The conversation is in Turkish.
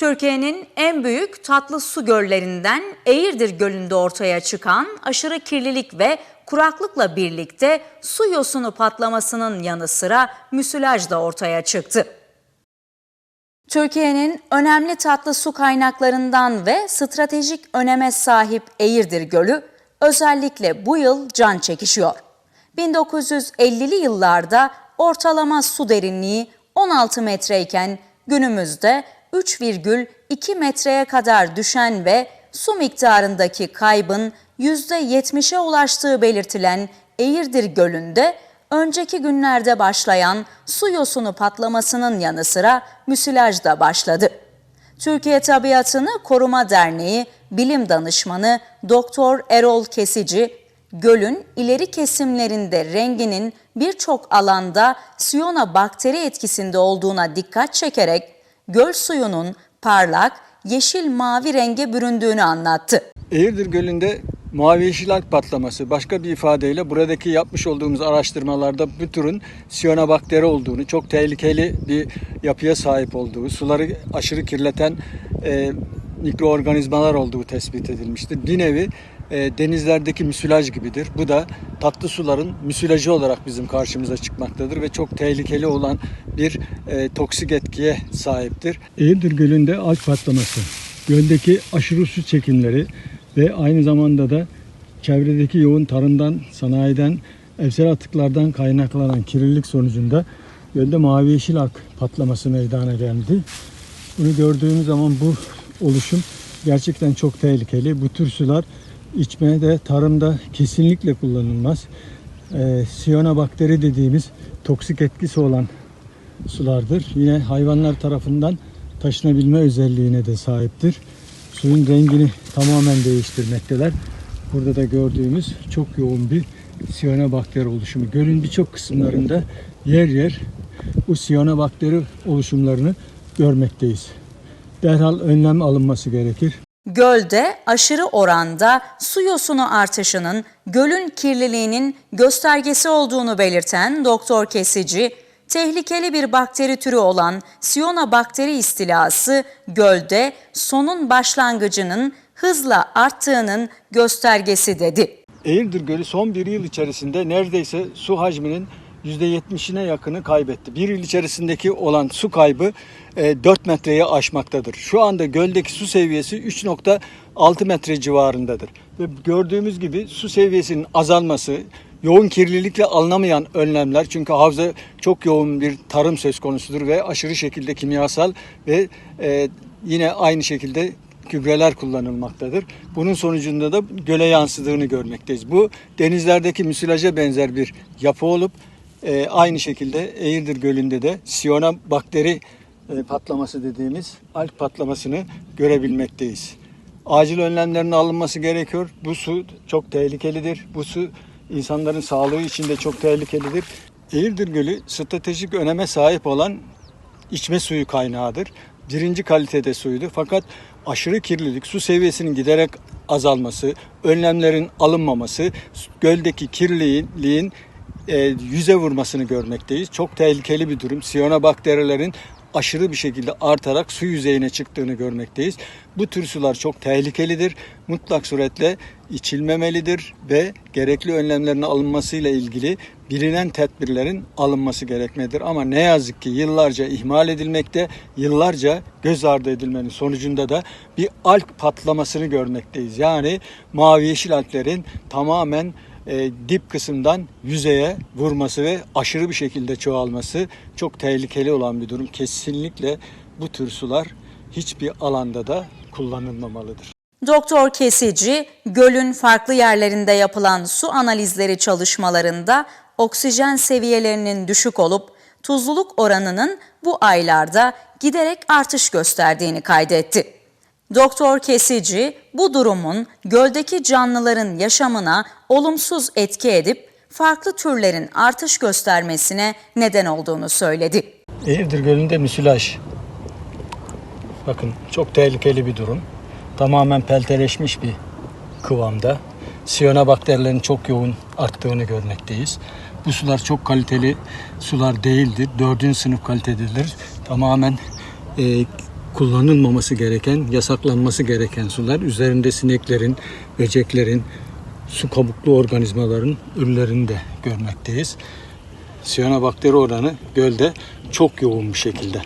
Türkiye'nin en büyük tatlı su göllerinden Eğirdir Gölü'nde ortaya çıkan aşırı kirlilik ve kuraklıkla birlikte su yosunu patlamasının yanı sıra müsilaj da ortaya çıktı. Türkiye'nin önemli tatlı su kaynaklarından ve stratejik öneme sahip Eğirdir Gölü özellikle bu yıl can çekişiyor. 1950'li yıllarda ortalama su derinliği 16 metreyken günümüzde 3,2 metreye kadar düşen ve su miktarındaki kaybın %70'e ulaştığı belirtilen Eğirdir Gölü'nde önceki günlerde başlayan su yosunu patlamasının yanı sıra müsilaj da başladı. Türkiye Tabiatını Koruma Derneği bilim danışmanı Doktor Erol Kesici, gölün ileri kesimlerinde renginin birçok alanda siyona bakteri etkisinde olduğuna dikkat çekerek göl suyunun parlak yeşil mavi renge büründüğünü anlattı. Eğirdir Gölü'nde mavi yeşil alg patlaması başka bir ifadeyle buradaki yapmış olduğumuz araştırmalarda bu türün siyanobakteri olduğunu, çok tehlikeli bir yapıya sahip olduğu, suları aşırı kirleten e, mikroorganizmalar olduğu tespit edilmiştir. Bir nevi e, denizlerdeki müsilaj gibidir. Bu da tatlı suların müsilajı olarak bizim karşımıza çıkmaktadır ve çok tehlikeli olan bir e, toksik etkiye sahiptir. Eğirdir Gölü'nde alg patlaması, göldeki aşırı su çekimleri ve aynı zamanda da çevredeki yoğun tarımdan, sanayiden, evsel atıklardan kaynaklanan kirlilik sonucunda gölde mavi yeşil alg patlaması meydana geldi. Bunu gördüğümüz zaman bu oluşum gerçekten çok tehlikeli. Bu tür sular içmede, tarımda kesinlikle kullanılmaz. Ee, siyanobakteri dediğimiz toksik etkisi olan sulardır. Yine hayvanlar tarafından taşınabilme özelliğine de sahiptir. Suyun rengini tamamen değiştirmekteler. Burada da gördüğümüz çok yoğun bir siyanobakteri oluşumu. Gölün birçok kısımlarında yer yer bu siyanobakteri oluşumlarını görmekteyiz. Derhal önlem alınması gerekir. Gölde aşırı oranda su yosunu artışının gölün kirliliğinin göstergesi olduğunu belirten Doktor Kesici, tehlikeli bir bakteri türü olan Siyonobakteri istilası gölde sonun başlangıcının hızla arttığının göstergesi dedi. Eğirdir Gölü son bir yıl içerisinde neredeyse su hacminin %70'ine yakını kaybetti. Bir yıl içerisindeki olan su kaybı e, 4 metreyi aşmaktadır. Şu anda göldeki su seviyesi 3.6 metre civarındadır. Ve gördüğümüz gibi su seviyesinin azalması, yoğun kirlilikle alınamayan önlemler çünkü havza çok yoğun bir tarım söz konusudur ve aşırı şekilde kimyasal ve e, yine aynı şekilde gübreler kullanılmaktadır. Bunun sonucunda da göle yansıdığını görmekteyiz. Bu denizlerdeki müsilaja benzer bir yapı olup e, aynı şekilde Eğirdir Gölü'nde de siyona bakteri e, patlaması dediğimiz alg patlamasını görebilmekteyiz. Acil önlemlerin alınması gerekiyor. Bu su çok tehlikelidir. Bu su insanların sağlığı için de çok tehlikelidir. Eğirdir Gölü stratejik öneme sahip olan içme suyu kaynağıdır. Birinci kalitede suydu fakat aşırı kirlilik, su seviyesinin giderek azalması, önlemlerin alınmaması, göldeki kirliliğin yüze vurmasını görmekteyiz. Çok tehlikeli bir durum. Siyonobakterilerin aşırı bir şekilde artarak su yüzeyine çıktığını görmekteyiz. Bu tür sular çok tehlikelidir. Mutlak suretle içilmemelidir ve gerekli önlemlerin alınmasıyla ilgili bilinen tedbirlerin alınması gerekmelidir. Ama ne yazık ki yıllarca ihmal edilmekte, yıllarca göz ardı edilmenin sonucunda da bir alg patlamasını görmekteyiz. Yani mavi yeşil alglerin tamamen e, dip kısımdan yüzeye vurması ve aşırı bir şekilde çoğalması çok tehlikeli olan bir durum. Kesinlikle bu tür sular hiçbir alanda da kullanılmamalıdır. Doktor Kesici, gölün farklı yerlerinde yapılan su analizleri çalışmalarında oksijen seviyelerinin düşük olup tuzluluk oranının bu aylarda giderek artış gösterdiğini kaydetti. Doktor Kesici bu durumun göldeki canlıların yaşamına olumsuz etki edip farklı türlerin artış göstermesine neden olduğunu söyledi. Eğirdir Gölü'nde müsilaj. Bakın çok tehlikeli bir durum. Tamamen pelteleşmiş bir kıvamda. Siyonobakterilerin çok yoğun arttığını görmekteyiz. Bu sular çok kaliteli sular değildir. Dördüncü sınıf kalitededir. Tamamen e, kullanılmaması gereken, yasaklanması gereken sular. Üzerinde sineklerin, böceklerin, su kabuklu organizmaların ürlerini de görmekteyiz. Siyanobakteri oranı gölde çok yoğun bir şekilde.